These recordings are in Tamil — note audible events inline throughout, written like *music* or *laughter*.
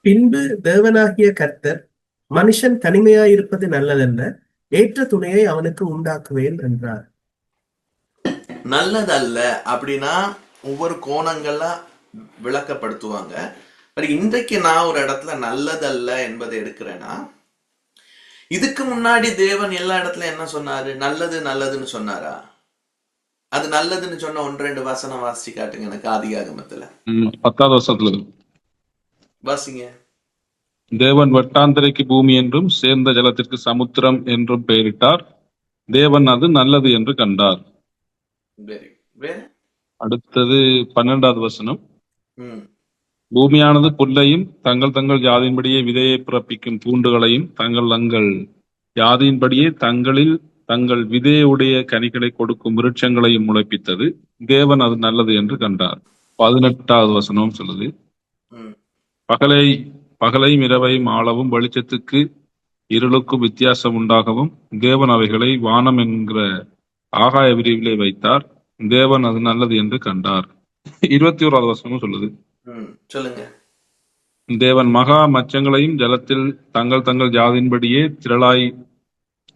பின்பு தேவனாகிய கர்த்தர் மனுஷன் தனிமையாயிருப்பது நல்லதல்ல ஏற்ற துணையை அவனுக்கு உண்டாக்குவேன் என்றார். நல்லதல்ல அப்படின்னா ஒவ்வொரு கோணங்கள்ல விளக்கப்படுத்துவாங்க. பட் இன்றைக்கு நான் ஒரு இடத்துல நல்லதல்ல என்பதை எடுக்கிறேன்னா இதுக்கு முன்னாடி தேவன் எல்லா இடத்துல என்ன சொன்னாரு? நல்லது நல்லதுன்னு சொன்னாரா? அது நல்லதுன்னு சொன்ன ஒன்று ரெண்டு வசனம் வாசிச்சு காட்டுங்க எனக்கு ஆதிகாகமத்துல. பத்தாவது வருஷத்துல இருக்கு. வாசிங்க. தேவன் வெட்டாந்தரைக்கு பூமி என்றும் சேர்ந்த ஜலத்திற்கு சமுத்திரம் என்றும் பெயரிட்டார். தேவன் அது நல்லது என்று கண்டார். அடுத்தது பன்னெண்டாவது வசனம். ம் பூமியானது புல்லையும் தங்கள் தங்கள் ஜாதியின்படியே விதையை பிறப்பிக்கும் பூண்டுகளையும் தங்கள் தங்கள் ஜாதியின்படியே தங்களில் தங்கள் விதையுடைய கனிகளை கொடுக்கும் விருட்சங்களையும் முளைப்பித்தது. தேவன் அது நல்லது என்று கண்டார். பதினெட்டாவது வசனம் சொல்லுது. ம் பகலை பகலையும் இரவையும் ஆளவும் வெளிச்சத்துக்கு இருளுக்கும் வித்தியாசம் உண்டாகவும் தேவன் அவைகளை வானம் என்கிற ஆகாய விரிவிலே வைத்தார். தேவன் அது நல்லது என்று கண்டார். இருபத்தி ஓராவது வசனமும் சொல்லுது. சொல்லுங்க. தேவன் மகா மச்சங்களையும் ஜலத்தில் தங்கள் தங்கள் ஜாதியின்படியே திரளாய்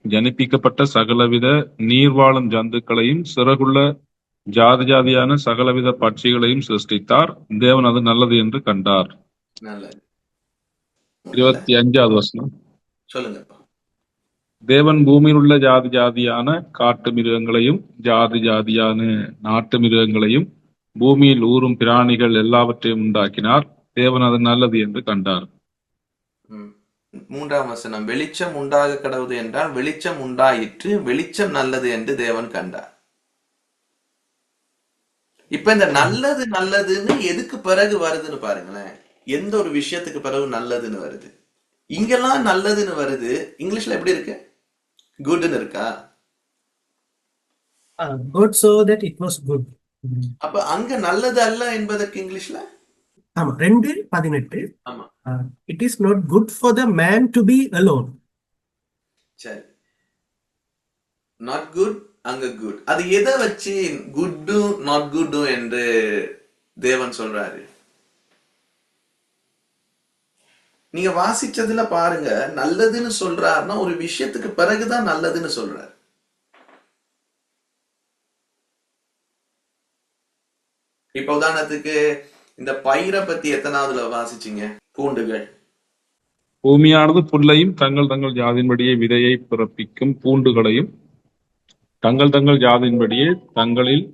ஜனிப்பிக்கப்பட்ட சகலவித நீர்வாழும் ஜந்துக்களையும் சிறகுள்ள ஜாதி ஜாதியான சகலவித பட்சிகளையும் சிருஷ்டித்தார். தேவன் அது நல்லது என்று கண்டார். நல்லது இருபத்தி அஞ்சாவது வசனம். சொல்லுங்கப்பா. தேவன் பூமியில் உள்ள ஜாதி ஜாதியான காட்டு மிருகங்களையும் ஜாதி ஜாதியான நாட்டு மிருகங்களையும் பூமியில் ஊறும் பிராணிகள் எல்லாவற்றையும் உண்டாக்கினார். தேவன் அது நல்லது என்று கண்டார். மூன்றாம் வசனம். வெளிச்சம் உண்டாக கடவுது என்றால் வெளிச்சம் உண்டாயிற்று வெளிச்சம் நல்லது என்று தேவன் கண்டார். இப்ப இந்த நல்லது நல்லதுன்னு எதுக்கு பிறகு வருதுன்னு பாருங்களேன். எந்த ஒரு விஷயத்துக்கு பிறகு நல்லதுன்னு வருது? இங்கெல்லாம் நல்லதுன்னு வருது இங்கிலீஷ்ல எப்படி இருக்கு? குட்னு இருக்கா? Good so that it was good அப்ப அங்க நல்லது அல்ல என்பதற்கு இங்கிலீஷ்ல? ஆமா ரெண்டு பதினெட்டு. ஆமா. It is not good for the man to be alone சரி. நாட் குட் அங்க குட் அது எதை வச்சு குட்டு நாட் குட்டு என்று தேவன் சொல்றாரு? நீங்க வாசிச்சதுல பாருங்க நல்லதுன்னு சொல்றாருன்னா ஒரு விஷயத்துக்கு பிறகுதான் நல்லதுன்னு சொல்றாரு. இப்ப உதாரணத்துக்கு இந்த பயிரை பத்தி எத்தனாவதுல வாசிச்சீங்க? பூண்டுகள். பூமியானது புல்லையும் தங்கள் தங்கள் ஜாதியின்படியே விதையை பிறப்பிக்கும் பூண்டுகளையும் தங்கள் தங்கள் ஜாதியின்படியே தங்களில்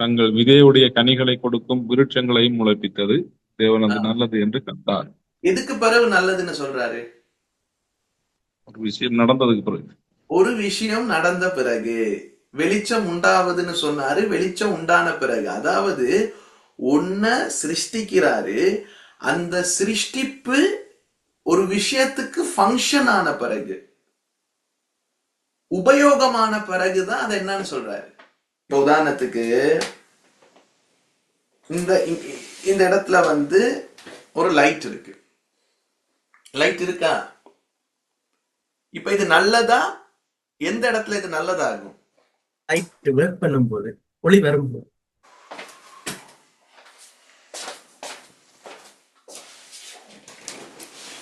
தங்கள் விதையுடைய கனிகளை கொடுக்கும் விருட்சங்களையும் முளைப்பித்தது. தேவன் அது நல்லது என்று கண்டார் எதுக்கு பிறகு நல்லதுன்னு சொல்றாரு? ஒரு விஷயம் நடந்ததுக்கு பிறகு. ஒரு விஷயம் நடந்த பிறகு வெளிச்சம் உண்டாவதுன்னு சொன்னாரு வெளிச்சம் உண்டான பிறகு. அதாவது ஒன்ன சிருஷ்டிக்கிறாரு அந்த சிருஷ்டிப்பு ஒரு விஷயத்துக்கு ஃபங்க்ஷன் ஆன பிறகு. உபயோகமான பிறகுதான் அதை என்னன்னு சொல்றாரு. இப்ப உதாரணத்துக்கு இந்த இந்த இடத்துல வந்து ஒரு லைட் இருக்கு. லைட் இருக்கா? இப்ப இது நல்லதா? எந்த இடத்துல இது நல்லதாகும்? லைட் ஒர்க் பண்ணும்போது ஒளி வரும்போது.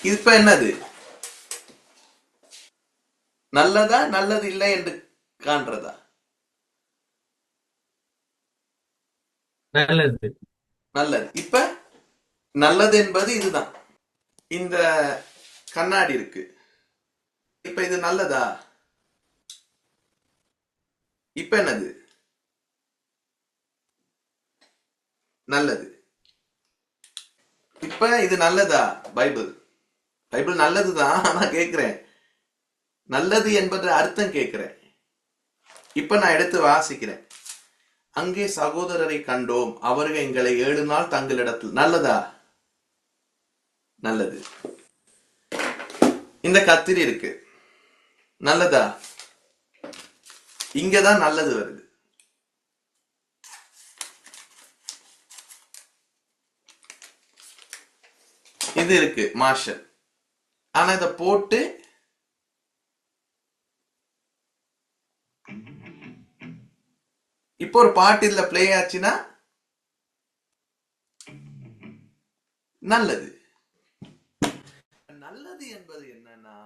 இப்ப என்னது? நல்லதா நல்லது இல்லை என்று காண்றதா? நல்லது. நல்லது. இப்ப நல்லது என்பது இதுதான். இந்த கண்ணாடி இருக்கு. இப்ப இது நல்லதா? இப்ப என்னது? நல்லது. இப்ப இது நல்லதா? பைபிள். பைபிள் நல்லதுதான் *laughs* ஆனா கேக்குறேன். நல்லது என்பது அர்த்தம் கேக்குறேன். இப்ப நான் எடுத்து வாசிக்கிறேன். அங்கே சகோதரரை கண்டோம் அவர்கள் எங்களை ஏழு நாள் தங்களிடத்தில் நல்லதா? நல்லது. இந்த கத்திரி இருக்கு. நல்லதா? இங்கதான் நல்லது வருது. இது இருக்கு மார்ஷல் ஆனா இத போட்டு இப்போ ஒரு பாட்டு இதுல பிளே ஆச்சுன்னா நல்லது. நல்லது என்பது என்னன்னா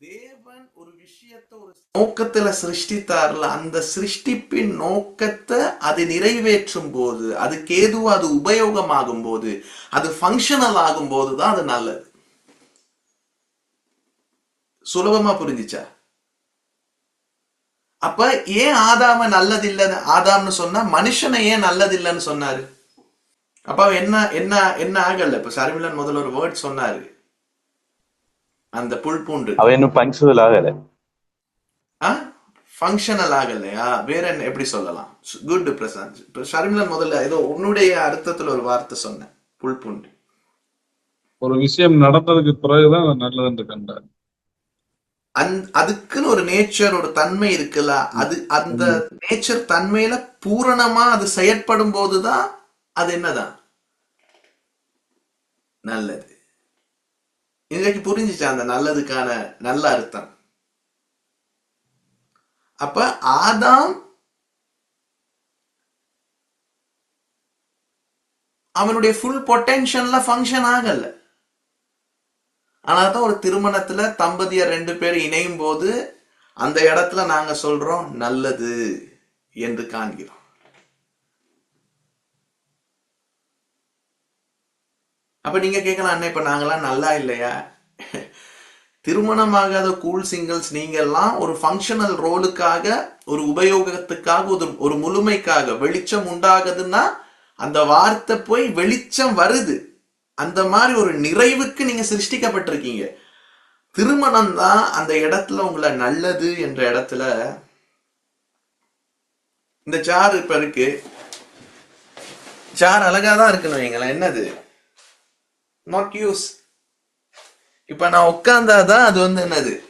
தேவன் ஒரு விஷயத்தை ஒரு நோக்கத்துல சிருஷ்டித்தார்ல அந்த சிருஷ்டிப்பின் நோக்கத்தை அது நிறைவேற்றும் போது அதுக்கு ஏதுவா அது உபயோகமாகும் போது அது ஃபங்க்ஷனல் ஆகும் போது தான் அது நல்லது. சுலபமா புரிஞ்சுச்சா? அப்ப ஏன் ஆதாம நல்லதில்லை ஆதாம்னு சொன்னா மனுஷனை ஏன் நல்லதில்லைன்னு சொன்னாரு? அப்ப என்ன என்ன என்ன ஆகல? இப்ப சர்மிலன் முதல்ல ஒரு வேர்ட் சொன்னாரு. அந்த புல் பூண்டு அவ இன்னும் பங்க்சுவல் ஆகல. ஃபங்க்ஷனல் ஆகலையா? வேற என்ன எப்படி சொல்லலாம்? குட் பிரசாந்த். இப்ப ஷர்மிலன் முதல்ல ஏதோ உன்னுடைய அர்த்தத்துல ஒரு வார்த்தை சொன்னேன் புல் பூண்டு ஒரு விஷயம் நடந்ததுக்கு பிறகுதான் அது நல்லது என்று கண்டார் அந் அதுக்குன்னு ஒரு நேச்சர் ஒரு தன்மை இருக்குல்ல அது அந்த நேச்சர் தன்மையில பூரணமா அது செயற்படும் போதுதான் அது என்னதான்? நல்லது. இன்றைக்கு புரிஞ்சுச்சா அந்த நல்லதுக்கான நல்ல அர்த்தம்? அப்ப ஆதாம் அவனுடைய ஃபுல் பொட்டென்ஷியல்ல ஃபங்க்ஷன் ஆகல. ஆனால் தான் ஒரு திருமணத்துல தம்பதியர் ரெண்டு பேர் இணையும் போது அந்த இடத்துல நாங்க சொல்றோம் நல்லது என்று காண்கிறோம். அப்போ நீங்கள் கேட்கலாம் அண்ணே இப்போ நாங்களாம் நல்லா இல்லையா? திருமணமாகாத கூல் சிங்கிள்ஸ் நீங்கள்லாம் ஒரு ஃபங்க்ஷனல் ரோலுக்காக ஒரு உபயோகத்துக்காக ஒரு ஒரு முழுமைக்காக வெளிச்சம் உண்டாகுதுன்னா அந்த வார்த்தை போய் வெளிச்சம் வருது. அந்த மாதிரி ஒரு நிறைவுக்கு நீங்க சிருஷ்டிக்கப்பட்டிருக்கீங்க. திருமணம் தான் அந்த இடத்துல உங்களை நல்லது என்ற இடத்துல இந்த சார் இப்ப இருக்கு. சார் அழகா தான் இருக்கணும் வைங்களேன். என்னது? நாட் யூஸ் இப்ப நான் உட்கார்ந்தாதான் அது வந்து என்னது?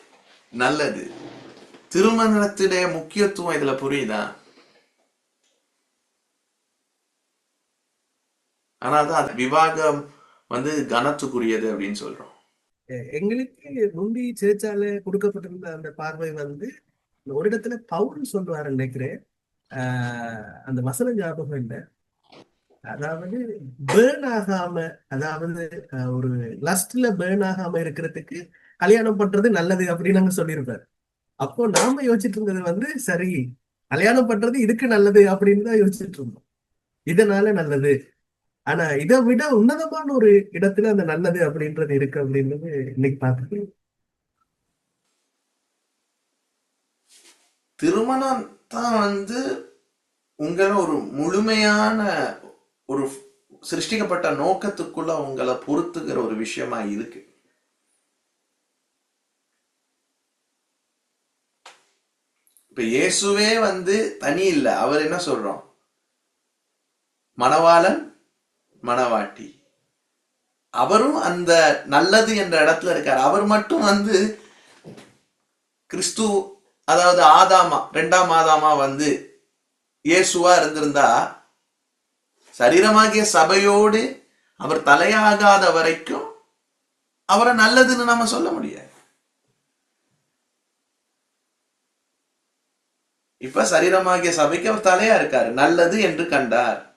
நல்லது. திருமணத்துடைய முக்கியத்துவம் இதுல புரியுதா? ஆனாதான் அது விவாகம் வந்து கனத்துக்குரியது அப்படின்னு சொல்றோம். எங்களுக்கு முந்தி சேர்ச்சால கொடுக்கப்பட்டிருந்த அந்த பார்வை வந்து ஒரு இடத்துல பவுல் சொல்லுவாரு நினைக்கிறேன். ஆஹ் அந்த வசன ஞாபகம் இல்லை. அதாவது பேர்ன் ஆகாம அதாவது ஒரு லஸ்ட்ல பேர்ன் ஆகாம இருக்கிறதுக்கு கல்யாணம் பண்றது நல்லது அப்படின்னு அங்க சொல்லியிருப்பாரு. அப்போ நாம யோசிச்சுட்டு இருந்தது வந்து சரி கல்யாணம் பண்றது இதுக்கு நல்லது அப்படின்னு தான் யோசிச்சுட்டு இருந்தோம். இதனால நல்லது. ஆனா இதை விட உன்னதமான ஒரு இடத்துல அந்த நல்லது அப்படின்றது இருக்கு அப்படின்றது இன்னைக்கு பார்த்து திருமணம் தான் வந்து உங்களை ஒரு முழுமையான ஒரு சிருஷ்டிக்கப்பட்ட நோக்கத்துக்குள்ள உங்களை பொறுத்துக்கிற ஒரு விஷயமா இருக்கு. இப்ப இயேசுவே வந்து தனி இல்லை. அவர் என்ன சொல்றோம்? மணவாளன் மணவாட்டி. அவரும் அந்த நல்லது என்ற இடத்துல இருக்கார். அவர் மட்டும் வந்து கிறிஸ்து அதாவது ஆதாமா ரெண்டாம் ஆதாமா வந்து இயேசுவா இருந்திருந்தா சரீரமாகிய சபையோடு அவர் தலையாகாத வரைக்கும் அவரை நல்லதுன்னு நாம சொல்ல முடியாது. இப்ப சரீரமாகிய சபைக்கு அவர் தலையா இருக்காரு. நல்லது என்று கண்டார்.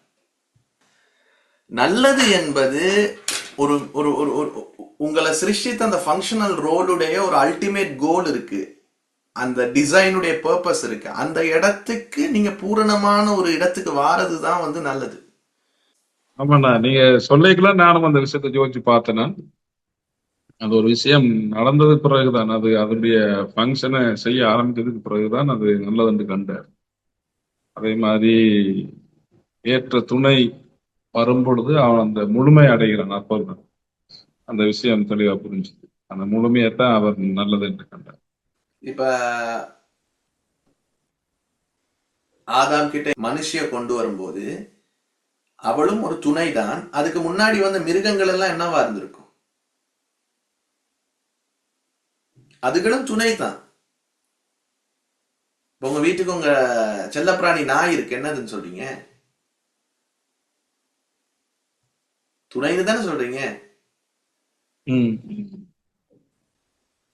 நல்லது என்பது ஒரு ஒரு ஒரு ஒரு உங்களை சிருஷ்டித்த அந்த ஃபங்க்ஷனல் ரோலுடைய ஒரு அல்டிமேட் கோல் இருக்கு. அந்த டிசைனுடைய பர்பஸ் இருக்கு. அந்த இடத்துக்கு நீங்க பூரணமான ஒரு இடத்துக்கு வாரது தான் வந்து நல்லது. ஆமாண்ணா நீங்க சொல்லிக்கலாம் நானும் அந்த விஷயத்தை யோசிச்சு பார்த்தேன்னா அது ஒரு விஷயம் நடந்தது பிறகுதான். அது அதனுடைய ஃபங்க்ஷனை செய்ய ஆரம்பிச்சதுக்கு பிறகுதான் அது நல்லதுன்னு கண்டார். அதே மாதிரி ஏற்ற துணை வரும்பொழுது அவன் அந்த முழுமை அடைகிறான் அப்பதான் அந்த விஷயம் தெளிவா புரிஞ்சுது. அந்த முழுமையைத்தான் அவர் நல்லது என்று கண்டார். இப்ப ஆதாம் கிட்ட மனுஷிய கொண்டு வரும்போது அவளும் ஒரு துணை தான் அதுக்கு முன்னாடி வந்த மிருகங்கள் எல்லாம் என்னவா இருந்திருக்கும்? அதுகளும் துணை தான் இப்ப உங்க வீட்டுக்கு உங்க செல்லப்பிராணி நாய் இருக்கு. என்னதுன்னு சொல்றீங்க? துணைன்னு தானே சொல்றீங்க?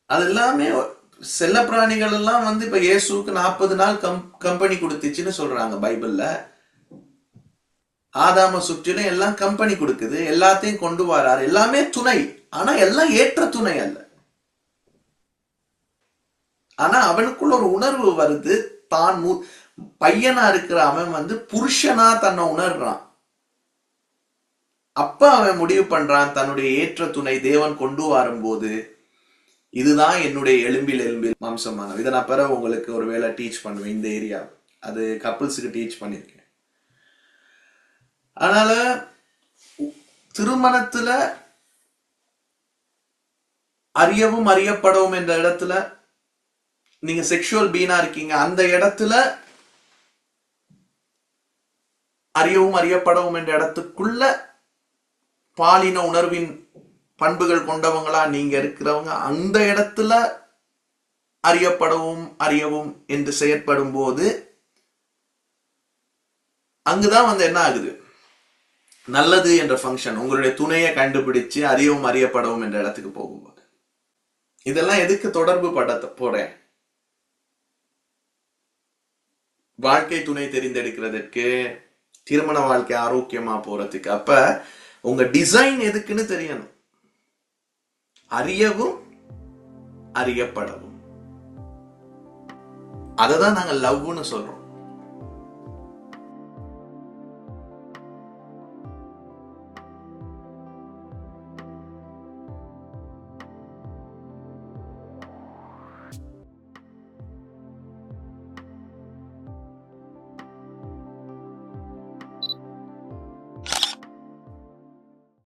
அது எல்லாமே செல்ல பிராணிகள் எல்லாம் வந்து இப்ப இயேசுக்கு நாற்பது நாள் கம் கம்பெனி கொடுத்துச்சுன்னு சொல்றாங்க பைபிள்ல. ஆதாம சுற்றிலும் எல்லாம் கம்பெனி கொடுக்குது எல்லாத்தையும் கொண்டு வராரு. எல்லாமே துணை. ஆனா எல்லாம் ஏற்ற துணை அல்ல. ஆனா அவனுக்குள்ள ஒரு உணர்வு வருது. தான் மு- பையனா இருக்கிற அவன் வந்து புருஷனா தன்னை உணர்றான். அப்ப அவன் முடிவு பண்றான் தன்னுடைய ஏற்ற துணை தேவன் கொண்டு வரும்போது இதுதான் என்னுடைய எலும்பில் எலும்பில் மாம்சமானது. இதை நான் பிறகு உங்களுக்கு ஒரு வேளை டீச் பண்ணுவேன் இந்த ஏரியா அது கப்புள்ஸுக்கு டீச் பண்ணியிருக்கேன். அதனால திருமணத்துல அறியவும் அறியப்படவும் என்ற இடத்துல நீங்க செக்ஷுவல் பீனா இருக்கீங்க அந்த இடத்துல அறியவும் அறியப்படவும் என்ற இடத்துக்குள்ள பாலின உணர்வின் பண்புகள் கொண்டவங்களா நீங்க இருக்கிறவங்க அந்த இடத்துல அறியப்படவும் அறியவும் என்று செயற்படும் போது அங்குதான் வந்து என்ன ஆகுது? நல்லது என்ற ஃபங்க்ஷன் உங்களுடைய துணையை கண்டுபிடிச்சு அறியவும் அறியப்படவும் என்ற இடத்துக்கு போகும்போது. இதெல்லாம் எதுக்கு தொடர்பு பட போறேன்? வாழ்க்கை துணை தெரிந்தெடுக்கிறதுக்கு திருமண வாழ்க்கை ஆரோக்கியமா போறதுக்கு. அப்ப உங்க டிசைன் எதுக்குன்னு தெரியணும். அறியவும் அறியப்படவும். அதை தான் நாங்கள் லவ்னு சொல்றோம்.